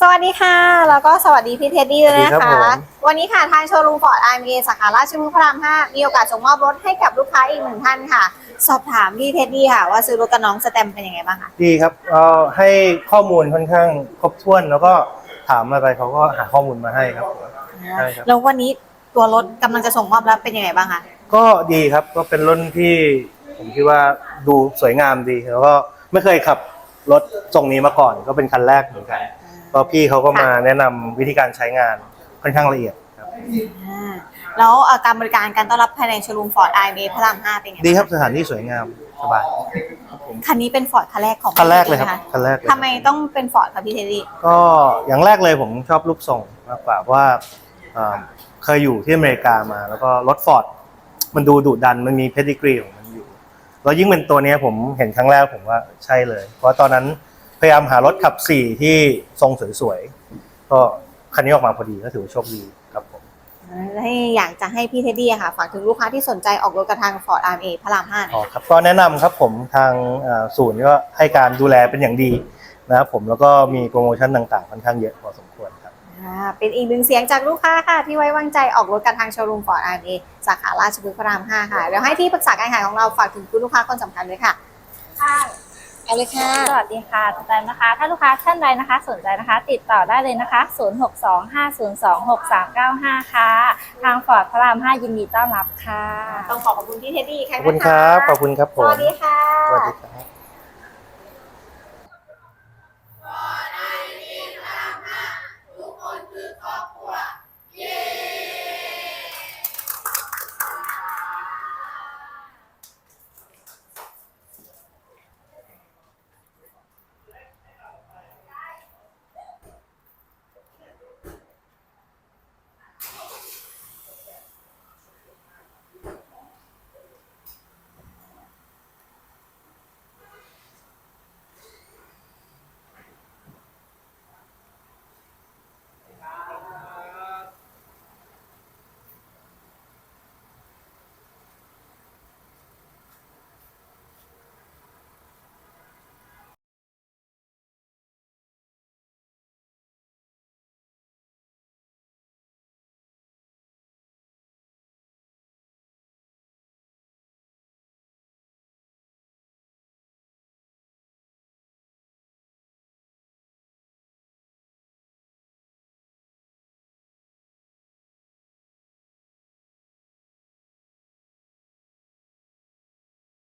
สวัสดีค่ะ แล้วก็สวัสดีพี่เท็ดดี้ด้วยนะสวัสดีครัคะบผมวันนี้ค่ะทางโชว์รูมฟอร์ดไอเอสาขาราชพฤกษ์พระราม 5 มีโอกาสส่งมอบรถให้กับลูกค้าอีกหนึ่งท่านค่ะ สอบถามพี่เท็ดดี้ค่ะ ว่าซื้อรถกับน้องสแตมป์เป็นยังไงบ้างคะดีครับเอ่อให้ข้อมูลค่อนข้างครบถ้วนแล้วก็ถามอะไรเขาก็หาข้อมูลมาให้ครับผมใช่ครับ แล้ววันนี้ตัวรถกำลังจะส่งมอบแล้วเป็นยังไงบ้างคะก็ดีครับก็เป็นรุ่นที่ผมคิดว่าดูสวยงามดีแล้วก็ไม่เคยขับรถทรงนี้มาก่อนก็เป็นคันแรกเหมือนกัน ก็พี่เขาก็มาแนะนำวิธีการใช้งานค่อนข้างละเอียดครับ อ่าแล้วเอ่อการบริการการต้อนรับภายในโชว์รูมฟอร์ดไอเอพระราม5เป็นยังไงดีครับสถานที่สวยงามสบายคันนี้เป็นฟอร์ดคันแรกของคันแรกเลยครับใช่ไหมะคันแรกเลย ทำไมต้องเป็นฟอร์ดคะพี่เท็ดดี้ ก็อย่างแรกเลยผมชอบรูปทรงมากกว่าเพราะว่าเอ่อเคยอยู่ที่อเมริกามา แล้วก็รถฟอร์ดมันดูดุดันมันมีเพดิกรีของมันอยู่ แล้วยิ่งเป็นตัวเนี้ยผมเห็นครั้งแรกผมว่าใช่เลย เพราะตอนนั้น พยายามหารถขับสี่ที่ทรงสวยๆ ก็คันนี้ออกมาพอดีก็ถือว่าโชคดีครับผมให้อยากจะให้พี่เท็ดดี้อะค่ะ ฝากถึงลูกค้าที่สนใจออกรถกับทางฟอร์ดไอเอพระราม5อ๋อครับก็แนะนำครับผมทางเอ่อศูนย์ก็ให้การดูแลเป็นอย่างดีนะครับผมแล้วก็มีโปรโมชั่นต่างๆค่อนข้างเยอะพอสมควรครับอ่าเป็นอีกหนึ่งเสียงจากลูกค้าค่ะ ที่ไว้วางใจออกรถกับทางโชว์รูมฟอร์ดไอเอสาขาราชพฤกษ์พระราม 5 ค่ะ เดี๋ยวให้ที่ปรึกษาการขายของเราฝากถึงคุณลูกค้าคนสำคัญด้วยค่ะค่ะ เอาเลยค่ะ สวัสดีค่ะสแตมนะคะ ถ้าลูกค้าท่านใดนะคะ สนใจนะคะ ติดต่อได้เลยนะคะ 0625026395 ค่ะ ทางฟอร์ดพระราม 5 ยินดีต้อนรับค่ะ ต้องขอขอบคุณพี่เท็ดดี้อีกคขรั้องบคุณครับ ขอบคุณครับผสม วัสดีค่ะ สวัสดีครับ